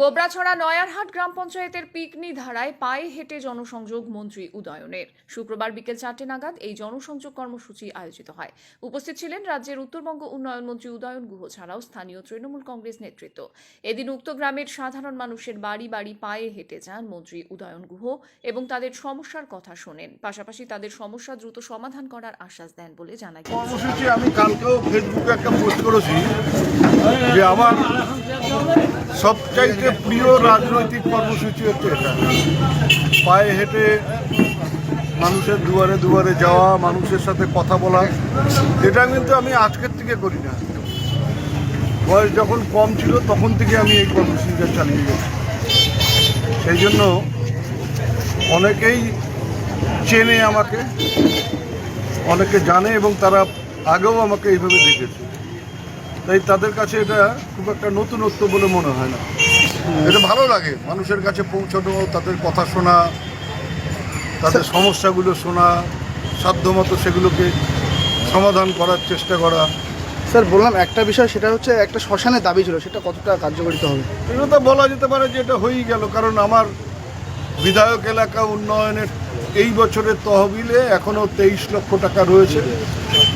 গোবরাছড়া নয়ারহাট গ্রাম পঞ্চায়েতের পিকনি ধারায় পায়ে হেঁটে জনসংযোগ মন্ত্রী উদয়নের। শুক্রবার বিকেল চারটে নাগাদ এই জনসংযোগ কর্মসূচি আয়োজিত হয়। উপস্থিত ছিলেন রাজ্যের উত্তরবঙ্গ উন্নয়ন মন্ত্রী উদয়ন গুহ ছাড়াও স্থানীয় তৃণমূল কংগ্রেস নেতৃত্ব। এদিন উক্ত গ্রামের সাধারণ মানুষের বাড়ি বাড়ি পায়ে হেঁটে যান মন্ত্রী উদয়ন গুহ এবং তাদের সমস্যার কথা শোনেন। পাশাপাশি তাদের সমস্যা দ্রুত সমাধান করার আশ্বাস দেন বলে জানা গেছে কর্মসূচি আমি কালকেও ফেসবুকে একটা পোস্ট করেছি যে আমার সবচাইতে প্রিয় রাজনৈতিক কর্মসূচি হচ্ছে এটা। পায়ে হেঁটে মানুষের দুয়ারে দুয়ারে যাওয়া, মানুষের সাথে কথা বলা এটা কিন্তু আমি আজকের থেকে করি না। বয়স যখন কম ছিল, তখন থেকে আমি এই কর্মসূচিটা চালিয়ে গেছি। সেই জন্য অনেকেই চেনে আমাকে, অনেকে জানে এবং তারা আগেও আমাকে এইভাবে দেখেছে। তাই তাদের কাছে এটা খুব একটা নতুনত্ব বলে মনে হয় না। এটা ভালো লাগে মানুষের কাছে পৌঁছানো তাদের কথা শোনা তাদের সমস্যাগুলো শোনা সাধ্যমতো সেগুলোকে সমাধান করার চেষ্টা করা। স্যার বললাম একটা বিষয় সেটা হচ্ছে একটা শ্মশানের দাবি ছিল সেটা কতটা কার্যকরিত হবে? এটা তো বলা যেতে পারে যে এটা হয়েই গেল কারণ আমার বিধায়ক এলাকা উন্নয়নের এই বছরের তহবিলে এখনও তেইশ লক্ষ টাকা রয়েছে।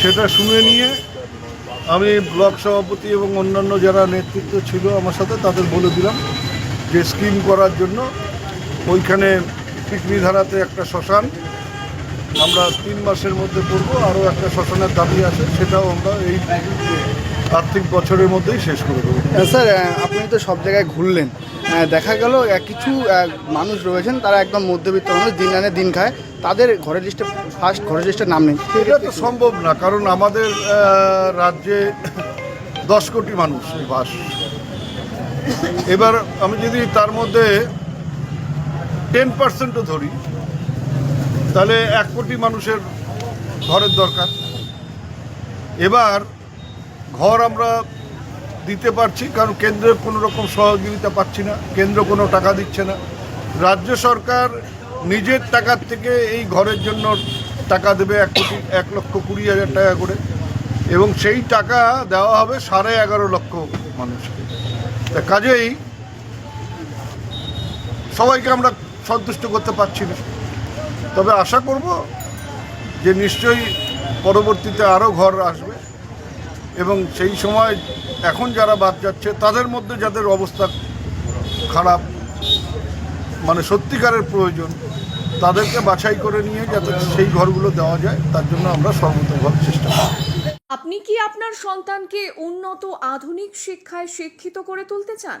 সেটা শুনে নিয়ে আমি ব্লক সভাপতি এবং অন্যান্য যারা নেতৃত্ব ছিল আমার সাথে তাদের বলে দিলাম যে স্কিম করার জন্য ওইখানে পিকনিধারাতে একটা শ্মশান আমরা তিন মাসের মধ্যে করব আরও একটা শ্মশানের দাবি আছে সেটাও আমরা এই আর্থিক বছরের মধ্যেই শেষ করে দেবো। আহ, স্যার আপনি তো সব জায়গায় ঘুরলেন। দেখা গেল কিছু মানুষ রয়েছেন, তারা একদম মধ্যবিত্ত মানুষ, দিন আনে দিন খায়। তাদের ঘরের লিস্টে ফার্স্ট ঘরের লিস্টে নাম নেই। এটা তো সম্ভব না, কারণ আমাদের রাজ্যে দশ কোটি মানুষ বাস। এবার আমি যদি তার মধ্যে টেন পার্সেন্টও ধরি, তাহলে এক কোটি মানুষের ঘরের দরকার। এবার ঘর আমরা দিতে পারছি, কারণ কেন্দ্রের কোনো রকম সহযোগিতা পাচ্ছি না, কেন্দ্র কোনো টাকা দিচ্ছে না। রাজ্য সরকার নিজের টাকার থেকে এই ঘরের জন্য টাকা দেবে এক কোটি, এক লক্ষ কুড়ি হাজার টাকা করে, এবং সেই টাকা দেওয়া হবে সাড়ে এগারো লক্ষ মানুষকে। তা কাজেই সবাইকে আমরা সন্তুষ্ট করতে পারছি না। তবে আশা করব যে নিশ্চয়ই পরবর্তীতে আরও ঘর আসবে। এবং সেই সময় এখন যারা বাদ যাচ্ছে, তাদের মধ্যে যাদের অবস্থা খারাপ মানে সত্যিকারের প্রয়োজন, তাদেরকে বাছাই করে নিয়ে যাতে সেই ঘরগুলো দেওয়া যায়, তার জন্য আমরা সর্বতভাবে চেষ্টা করি। আপনি কি আপনার সন্তানকে উন্নত আধুনিক শিক্ষায় শিক্ষিত করে তুলতে চান?